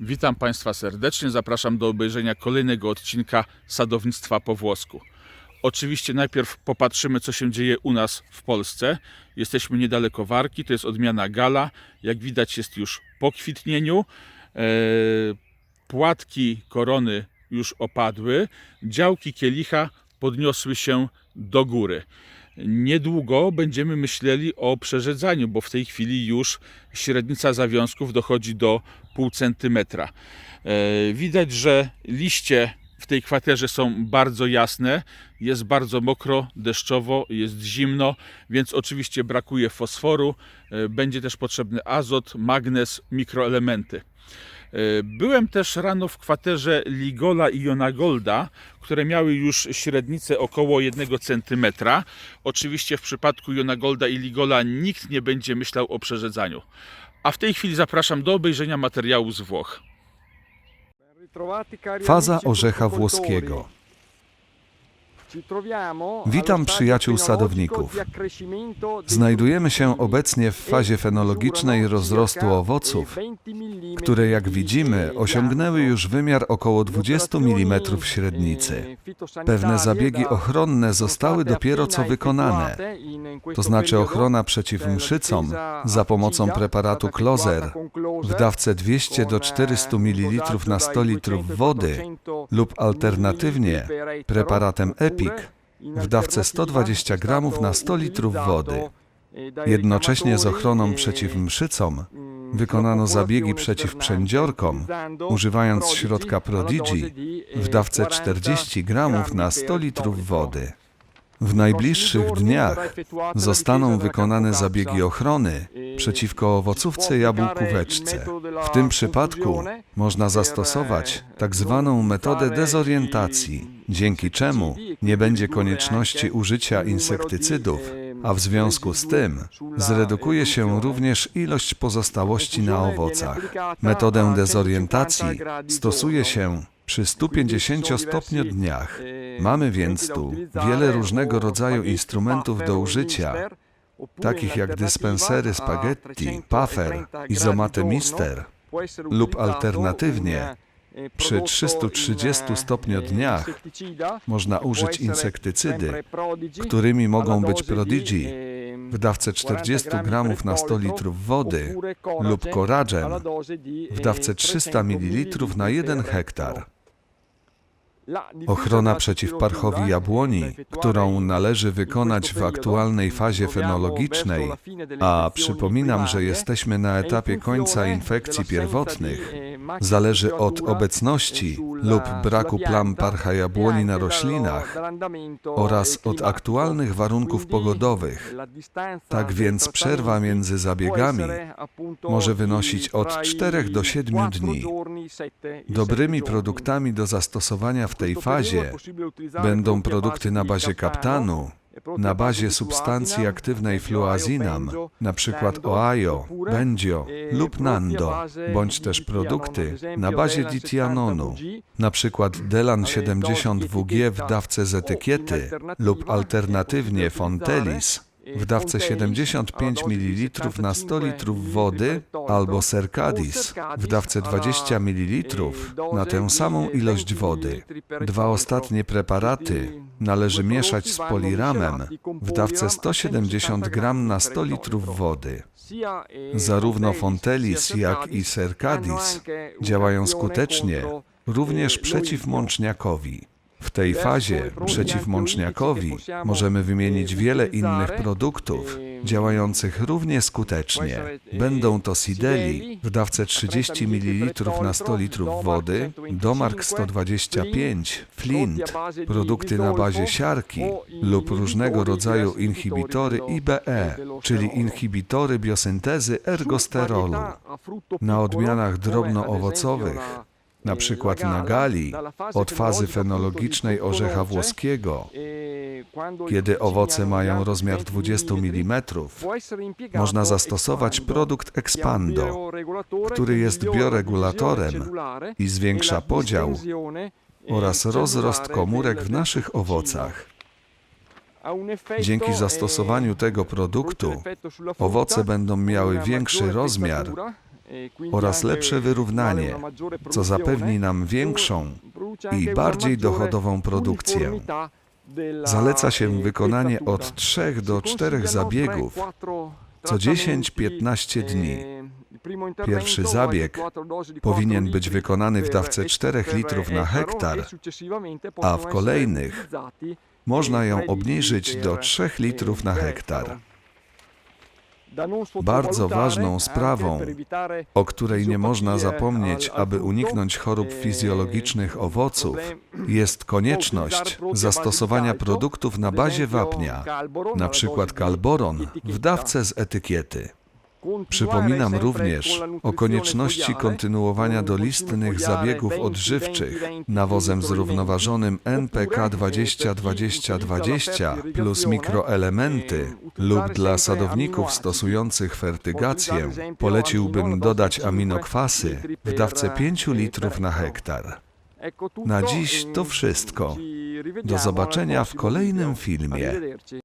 Witam Państwa serdecznie, zapraszam do obejrzenia kolejnego odcinka sadownictwa po włosku. Oczywiście najpierw popatrzymy, co się dzieje u nas w Polsce. Jesteśmy niedaleko Warki, to jest odmiana Gala. Jak widać jest już po kwitnieniu. E, płatki korony już opadły, działki kielicha podniosły się do góry. Niedługo będziemy myśleli o przerzedzaniu, bo w tej chwili już średnica zawiązków dochodzi do pół centymetra. E, Widać, że liście w tej kwaterze są bardzo jasne, jest bardzo mokro, deszczowo, jest zimno, więc oczywiście brakuje fosforu, e, będzie też potrzebny azot, magnez, mikroelementy. E, Byłem też rano w kwaterze Ligola i Jonagolda, które miały już średnicę około 1 cm. Oczywiście w przypadku Jonagolda i Ligola nikt nie będzie myślał o przerzedzaniu. A w tej chwili zapraszam do obejrzenia materiału z Włoch. Faza orzecha włoskiego. Witam przyjaciół sadowników. Znajdujemy się obecnie w fazie fenologicznej rozrostu owoców, które jak widzimy osiągnęły już wymiar około 20 mm średnicy. Pewne zabiegi ochronne zostały dopiero co wykonane, to znaczy ochrona przeciw mszycom za pomocą preparatu Closer w dawce 200 do 400 ml na 100 litrów wody lub alternatywnie preparatem EPIC w dawce 120 g na 100 litrów wody. Jednocześnie z ochroną przeciw mszycom wykonano zabiegi przeciw przędziorkom, używając środka Prodigy w dawce 40 g na 100 litrów wody. W najbliższych dniach zostaną wykonane zabiegi ochrony przeciwko owocówce jabłkóweczce. W tym przypadku można zastosować tak zwaną metodę dezorientacji, dzięki czemu nie będzie konieczności użycia insektycydów, a w związku z tym zredukuje się również ilość pozostałości na owocach. Metodę dezorientacji stosuje się przy 150 stopniodniach. Mamy więc tu wiele różnego rodzaju instrumentów do użycia, takich jak dyspensery spaghetti, puffer, izomaty mister lub alternatywnie. przy 330 stopniodniach można użyć insektycydy, którymi mogą być Prodigy w dawce 40 g na 100 litrów wody lub Coragen w dawce 300 ml na 1 hektar. Ochrona przeciw parchowi jabłoni, którą należy wykonać w aktualnej fazie fenologicznej, a przypominam, że jesteśmy na etapie końca infekcji pierwotnych, zależy od obecności lub braku plam parcha jabłoni na roślinach oraz od aktualnych warunków pogodowych. Tak więc przerwa między zabiegami może wynosić od 4 do 7 dni. Dobrymi produktami do zastosowania w tej fazie będą produkty na bazie kaptanu, na bazie substancji aktywnej fluazinam, na przykład Ohio, Bendio lub Nando, bądź też produkty na bazie ditianonu, na przykład Delan 70WG w dawce z etykiety lub alternatywnie Fontelis w dawce 75 ml na 100 litrów wody albo Sercadis w dawce 20 ml na tę samą ilość wody. Dwa ostatnie preparaty należy mieszać z poliramem w dawce 170 g na 100 litrów wody. Zarówno Fontelis, jak i Sercadis działają skutecznie również przeciw mączniakowi. W tej fazie przeciwmączniakowi możemy wymienić wiele innych produktów działających równie skutecznie. Będą to Sideli w dawce 30 ml na 100 litrów wody, Domark 125, Flint, produkty na bazie siarki lub różnego rodzaju inhibitory IBE, czyli inhibitory biosyntezy ergosterolu. Na odmianach drobnoowocowych na przykład na gali, od fazy fenologicznej orzecha włoskiego, kiedy owoce mają rozmiar 20 mm, można zastosować produkt Expando, który jest bioregulatorem i zwiększa podział oraz rozrost komórek w naszych owocach. Dzięki zastosowaniu tego produktu owoce będą miały większy rozmiar oraz lepsze wyrównanie, co zapewni nam większą i bardziej dochodową produkcję. Zaleca się wykonanie od 3 do 4 zabiegów co 10-15 dni. Pierwszy zabieg powinien być wykonany w dawce 4 litrów na hektar, a w kolejnych można ją obniżyć do 3 litrów na hektar. Bardzo ważną sprawą, o której nie można zapomnieć, aby uniknąć chorób fizjologicznych owoców, jest konieczność zastosowania produktów na bazie wapnia, przykład kalboron, w dawce z etykiety. Przypominam również o konieczności kontynuowania dolistnych zabiegów odżywczych nawozem zrównoważonym NPK 20-20-20 plus mikroelementy lub dla sadowników stosujących fertygację poleciłbym dodać aminokwasy w dawce 5 litrów na hektar. Na dziś to wszystko. Do zobaczenia w kolejnym filmie. filmie.